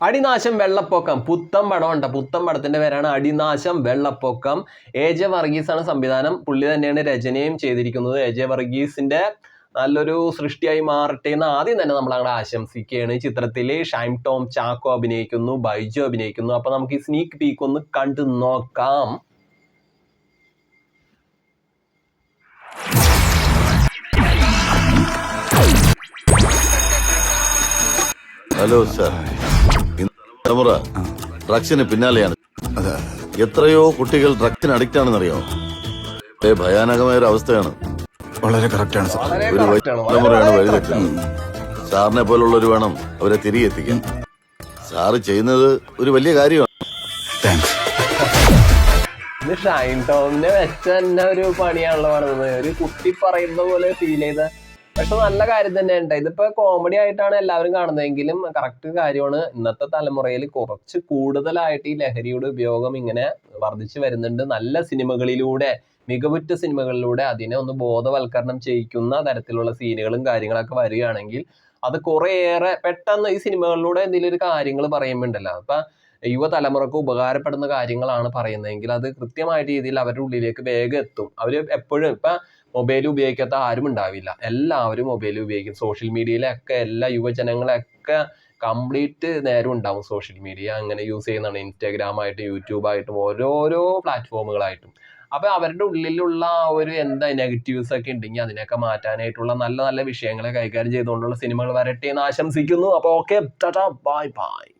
അടിനാശം വെള്ളപ്പൊക്കം. പുത്തം പടം ഉണ്ട് പുത്തം പടത്തിന്റെ പേരാണ് അടിനാശം വെള്ളപ്പൊക്കം. എ. ജെ. വർഗീസാണ് സംവിധാനം. പുള്ളി തന്നെയാണ് രചനയും ചെയ്തിരിക്കുന്നത്. എ. ജെ. വർഗീസിന്റെ നല്ലൊരു സൃഷ്ടിയായി മാറട്ടെ എന്ന് ആദ്യം തന്നെ നമ്മൾ അങ്ങനെ ആശംസിക്കുകയാണ്. ചിത്രത്തിൽ ഷൈം ടോം ചാക്കോ അഭിനയിക്കുന്നു ബൈജു അഭിനയിക്കുന്നു. അപ്പൊ നമുക്ക് ഈ സ്നീക്ക് പീക്ക് ഒന്ന് കണ്ടു നോക്കാം. ഹലോ സാർ തലമുറ ഡ്രഗ്സിന് പിന്നാലെയാണ്. എത്രയോ കുട്ടികൾ ഡ്രഗ്സിന് അഡിക്റ്റ് ആണെന്നറിയോ? ഏ ഭയാനകമായ ഒരു അവസ്ഥയാണ്. വളരെ കറക്റ്റാണ് സാർ. ഒരു correct ആണ്. വളരെ തലമുറയാണ്. വഴിതെറ്റുന്നത് സാറിനെ പോലുള്ളവർ വേണം അവരെ തിരികെ എത്തിക്കാൻ സാറ് ചെയ്യുന്നത് ഒരു വലിയ കാര്യമാണ്. താങ്ക്സ് ഇത് ഷൈൻ ടോമിനെ വെച്ച തന്നെ ഒരു പണിയാണല്ലോ പറയുന്നത് ഒരു കുട്ടി പറയുന്ന പോലെ ഫീൽ ചെയ്ത പക്ഷെ നല്ല കാര്യം തന്നെ ഉണ്ട് ഇതിപ്പോ കോമഡി ആയിട്ടാണ് എല്ലാവരും കാണുന്നതെങ്കിലും കറക്റ്റ് കാര്യമാണ് ഇന്നത്തെ തലമുറയിൽ കുറച്ച് കൂടുതലായിട്ട് ഈ ലഹരിയുടെ ഉപയോഗം ഇങ്ങനെ വർദ്ധിച്ചു വരുന്നുണ്ട്. നല്ല സിനിമകളിലൂടെ മികവുറ്റ സിനിമകളിലൂടെ അതിനെ ഒന്ന് ബോധവൽക്കരണം ചെയ്യിക്കുന്ന തരത്തിലുള്ള സീനുകളും കാര്യങ്ങളൊക്കെ വരികയാണെങ്കിൽ അത് കുറേയേറെ പെട്ടെന്ന് ഈ സിനിമകളിലൂടെ എന്തെങ്കിലും ഒരു കാര്യങ്ങൾ പറയുമ്പോണ്ടല്ലോ. അപ്പൊ യുവതലമുറക്ക് ഉപകാരപ്പെടുന്ന കാര്യങ്ങളാണ് പറയുന്നതെങ്കിൽ അത് കൃത്യമായ രീതിയിൽ അവരുടെ ഉള്ളിലേക്ക് വേഗം എത്തും. അവർ എപ്പോഴും ഇപ്പം മൊബൈൽ ഉപയോഗിക്കാത്ത ആരും ഉണ്ടാവില്ല. എല്ലാവരും മൊബൈൽ ഉപയോഗിക്കും. സോഷ്യൽ മീഡിയയിലൊക്കെ എല്ലാ യുവജനങ്ങളെയൊക്കെ കംപ്ലീറ്റ് നേരം ഉണ്ടാവും സോഷ്യൽ മീഡിയ അങ്ങനെ യൂസ് ചെയ്യുന്നതാണ്. ഇൻസ്റ്റാഗ്രാം ആയിട്ടും യൂട്യൂബ് ആയിട്ടും ഓരോരോ പ്ലാറ്റ്ഫോമുകളായിട്ടും അപ്പൊ അവരുടെ ഉള്ളിലുള്ള ആ ഒരു എന്താ നെഗറ്റീവ്സ് ഒക്കെ ഉണ്ടെങ്കിൽ അതിനൊക്കെ മാറ്റാനായിട്ടുള്ള നല്ല നല്ല വിഷയങ്ങളെ കൈകാര്യം ചെയ്തുകൊണ്ടുള്ള സിനിമകൾ വരട്ടെ എന്ന് ആശംസിക്കുന്നു. അപ്പൊ ഓക്കെ ബൈ ബൈ